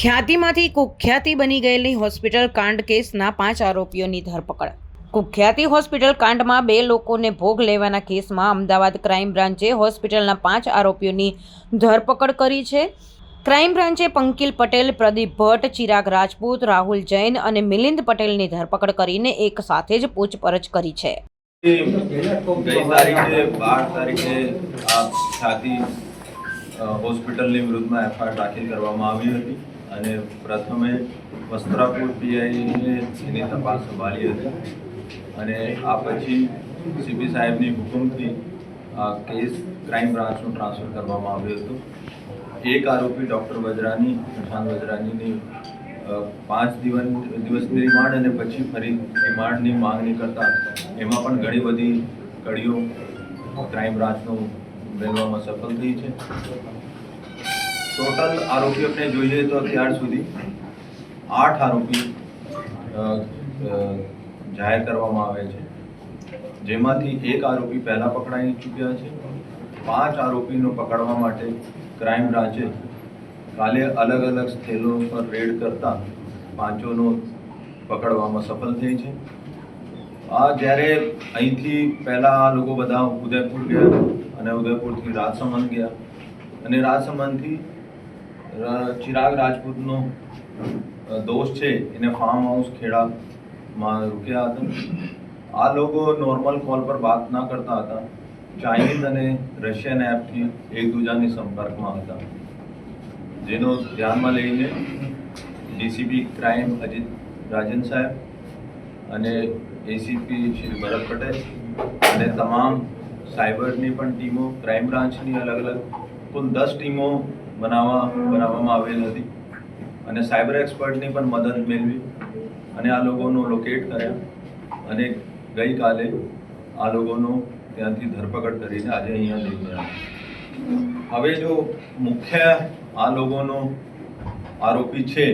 ખ્યાતિમાંથી કુખ્યાતિ બની ગયેલી હોસ્પિટલ કાંડ કેસના પાંચ આરોપીઓની ધરપકડ. કુખ્યાતિ હોસ્પિટલ કાંડમાં બે લોકોને ભોગ લેવાના કેસમાં અમદાવાદ ક્રાઇમ બ્રાન્ચે હોસ્પિટલના પાંચ આરોપીઓની ધરપકડ કરી છે. ક્રાઇમ બ્રાન્ચે પંકિલ પટેલ, પ્રદીપ ભટ્ટ, ચિરાગ રાજપૂત, રાહુલ જૈન અને મિલિંદ પટેલની ધરપકડ કરીને એક સાથે જ પૂછપરછ કરી છે. હોસ્પિટલની વિરુદ્ધમાં એફઆઈઆર દાખલ કરવામાં આવી હતી. અને પ્રથમે વસ્ત્રાપુર પીઆઈને એની તપાસ સંભાળી હતી. અને આ પછી સીપી સાહેબની હુકમથી આ કેસ ક્રાઇમ બ્રાન્ચનું ટ્રાન્સફર કરવામાં આવ્યું હતું. એક આરોપી ડૉક્ટર વજરાની પ્રશાંત વજરાનીની પાંચ દિવસ દિવસની રિમાન્ડ અને પછી ફરી રિમાન્ડની માંગણી કરતા એમાં પણ ઘણી બધી કડીઓ ક્રાઇમ બ્રાન્ચનું મેળવામાં સફળ થઈ છે. ટોટલ આરોપી આપણે જોઈએ તો અત્યાર સુધી આઠ આરોપી જાહેર કરવામાં આવે છે. જેમાંથી એક આરોપી પહેલાં પકડાઈ ચૂક્યા છે. પાંચ આરોપીનો પકડવા માટે ક્રાઇમ બ્રાંચે કાલે અલગ અલગ સ્થળો પર રેડ કરતા પાંચોનો પકડવામાં સફળ થઈ છે. આ જ્યારે અહીંથી પહેલાં આ લોકો બધા ઉદયપુર ગયા અને ઉદયપુરથી રાજસમંદ ગયા અને રાજસમંદથી ચિરાગ રાજપૂતનો દોસ્ત છે એને ફાર્મ હાઉસ ખેડામાં રૂક્યા હતા. આ લોકો નોર્મલ કોલ પર વાત ના કરતા હતા. ચાઇનીઝ અને રશિયન એપથી એકબીજાની સંપર્કમાં હતા. જેનો ધ્યાનમાં લઈને ડીસીપી ક્રાઇમ અજીત રાજન સાહેબ અને એસીપી શ્રી ભરત પટેલ અને તમામ સાયબરની પણ ટીમો ક્રાઇમ બ્રાન્ચની અલગ અલગ, કુલ દસ ટીમો બનાવવા બનાવવામાં આવેલ હતી. અને સાયબર એક્સપર્ટની પણ મદદ મેળવી અને આ લોકોનો લોકેટ કર્યા. અને ગઈકાલે આ લોકોનો ત્યાંથી ધરપકડ કરીને આજે અહીંયા લઈને આવ્યા હવે જો મુખ્ય આ લોકોનો આરોપી છે,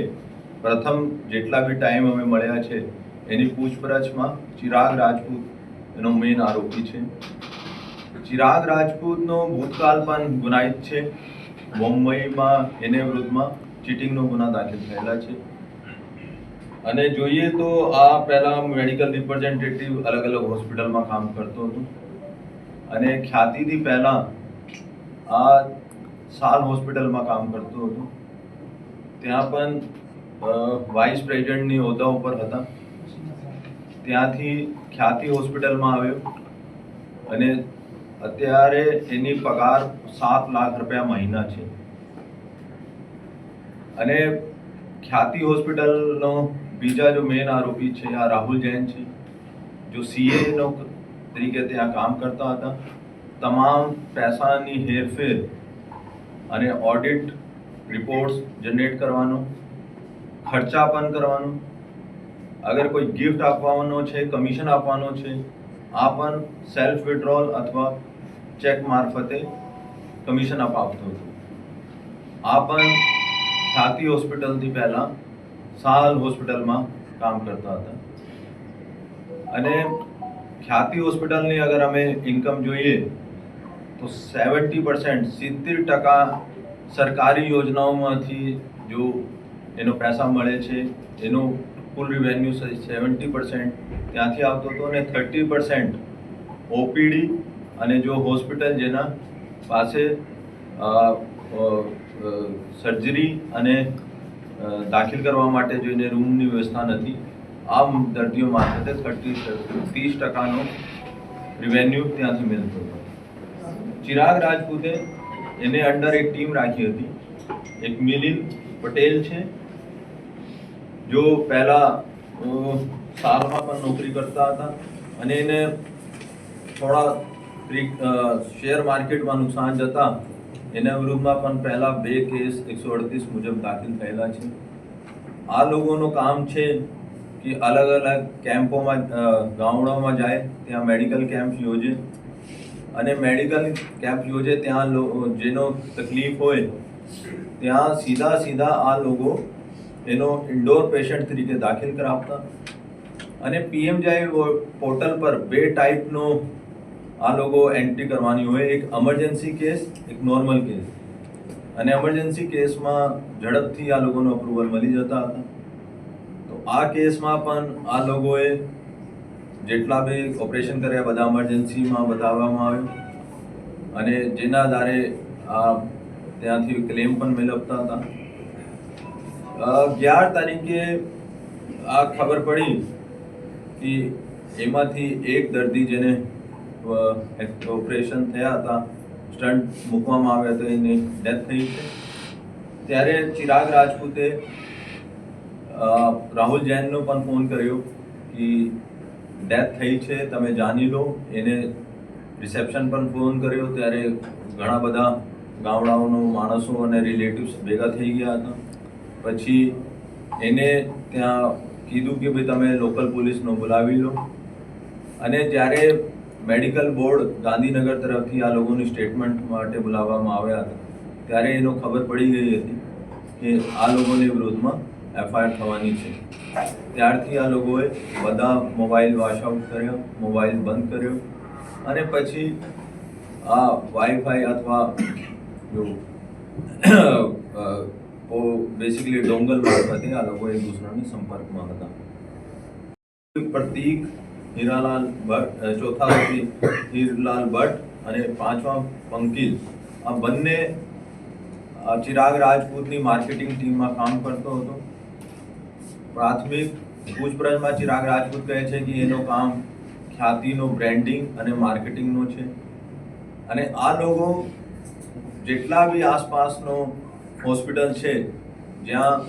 પ્રથમ જેટલા બી ટાઈમ અમે મળ્યા છે, એની પૂછપરછમાં ચિરાગ રાજપૂત એનો મેઇન આરોપી છે. ચિરાગ રાજપૂતનો ભૂતકાળ પણ ગુનાહિત છે. મુંબઈમાં એને વિરુદ્ધમાં ચીટિંગનો ગુના દાખલ થયેલા છે. અને જોઈએ તો આ પહેલા મેડિકલ રિપ્રેઝેન્ટેટિવ અલગ અલગ હોસ્પિટલમાં કામ કરતો હતો. અને ખ્યાતિથી પહેલાં આ સાલ હોસ્પિટલમાં કામ કરતો હતો. ત્યાં પણ વાઇસ પ્રેસિડેન્ટની હોદ્દા ઉપર હતા. ત્યાંથી ખ્યાતિ હોસ્પિટલમાં આવ્યો. અને અત્યારે એની પગાર સાત લાખ રૂપિયા મહિના છે. અને ખ્યાતિ હોસ્પિટલનો બીજા જો મેન આરોપી છે, આ રાહુલ જૈન છે, જો સીએ નો તરીકે ત્યાં કામ કરતા હતા, તમામ પૈસાની હેરફેર અને ઓડિટ રિપોર્ટ્સ જનરેટ કરવાનો, ખર્ચા પણ કરવાનો, અગર કોઈ ગિફ્ટ આપવાનો છે કમિશન આપવાનો છે, આ પણ સેલ્ફ વિડ્રોલ અથવા ચેક મારફતે કમિશન અપાવતો હતો. આ પણ ખ્યાતિ હોસ્પિટલથી પહેલાં સાલ હોસ્પિટલમાં કામ કરતા હતા. અને ખ્યાતિ હોસ્પિટલની અગર અમે ઇન્કમ જોઈએ તો સેવન્ટી પર્સન્ટ સિત્તેર ટકા સરકારી યોજનાઓમાંથી જો એનો પૈસા મળે છે, એનો કુલ રિવેન્યુ સેવન્ટી પર્સન્ટ ત્યાંથી આવતો હતો અને થર્ટી પર્સન્ટ ઓપીડી અને જો હોસ્પિટલ જેના પાસે સર્જરી અને દાખલ કરવા માટે જોઈને રૂમની વ્યવસ્થા નથી, આ દર્દીઓ મારફતે થર્ટી, ત્રીસ ટકાનો રિવેન્યુ ત્યાંથી મેળવતો હતો. ચિરાગ રાજપૂતે એને અંડર એક ટીમ રાખી હતી. એક મિલિંદ પટેલ છે. જો પહેલાં સાલમાં પણ નોકરી કરતા હતા અને એને થોડા શેર માર્કેટમાં નુકસાન જતા એના વિરુદ્ધમાં પણ પહેલા બે કેસ એકસો અડતીસ મુજબ દાખલ થયેલા છે. આ લોકોનું કામ છે કે અલગ અલગ કેમ્પોમાં ગામડાઓમાં જાય, ત્યાં મેડિકલ કેમ્પ યોજે. અને મેડિકલ કેમ્પ યોજે ત્યાં જેનો તકલીફ હોય, ત્યાં સીધા સીધા આ લોકો એનો ઇન્ડોર પેશન્ટ તરીકે દાખલ કરાવતા. અને પીએમ જાય પોર્ટલ પર બે ટાઈપનો આ લોકો એન્ટ્રી કરવાની હોય. એક ઇમરજન્સી કેસ એક નોર્મલ કેસ અને એમરજન્સી કેસમાં ઝડપથી આ લોકોનો અપ્રુવલ મળી જતા હતા. તો આ કેસમાં પણ આ લોકોએ જેટલા બી ઓપરેશન કર્યા, બધા ઇમરજન્સીમાં બતાવવામાં આવ્યું. અને જેના આધારે આ ત્યાંથી ક્લેમ પણ મેળવતા હતા. અગિયાર તારીખે આ ખબર પડી કે એમાંથી એક દર્દી જેને ઓપરેશન થયા હતા. સ્ટન્ટ મૂકવામાં આવ્યા તો એની ડેથ થઈ છે. ત્યારે ચિરાગ રાજપૂતે રાહુલ જૈનનો પણ ફોન કર્યો કે ડેથ થઈ છે, તમે જાણી લો. એને રિસેપ્શન પણ ફોન કર્યો. ત્યારે ઘણા બધા ગામડાઓનો માણસો અને રિલેટિવ્સ ભેગા થઈ ગયા હતા. પછી એને ત્યાં કીધું કે ભાઈ તમે લોકલ પોલીસનો બોલાવી લો. અને જ્યારે મેડિકલ બોર્ડ ગાંધીનગર તરફથી આ લોકોની સ્ટેટમેન્ટ માટે બોલાવવામાં આવ્યા હતા. ત્યારે એનો ખબર પડી ગઈ હતી કે આ લોકોની વિરોધમાં એફઆઈઆર થવાની છે. ત્યારથી આ લોકોએ બધા મોબાઈલ વોશ આઉટ કર્યો, મોબાઈલ બંધ કર્યો અને પછી આ વાઈફાઈ અથવા જો બેસિકલી ડોંગલ મારફતે આ લોકો એક દૂસરાના સંપર્કમાં હતા. પ્રતીક હીરાલાલ ભટ્ટ ચોથા વકીલ હીરલાલ ભટ્ટ અને પાંચમા પંકિલ. આ બંને ચિરાગ રાજપૂતની માર્કેટિંગ ટીમમાં કામ કરતો હતો. પ્રાથમિક પૂછપરછમાં ચિરાગ રાજપૂત કહે છે કે એનો કામ ખ્યાતિનો બ્રેન્ડિંગ અને માર્કેટિંગનો છે. અને આ લોકો જેટલા બી આસપાસનો હોસ્પિટલ છે, જ્યાં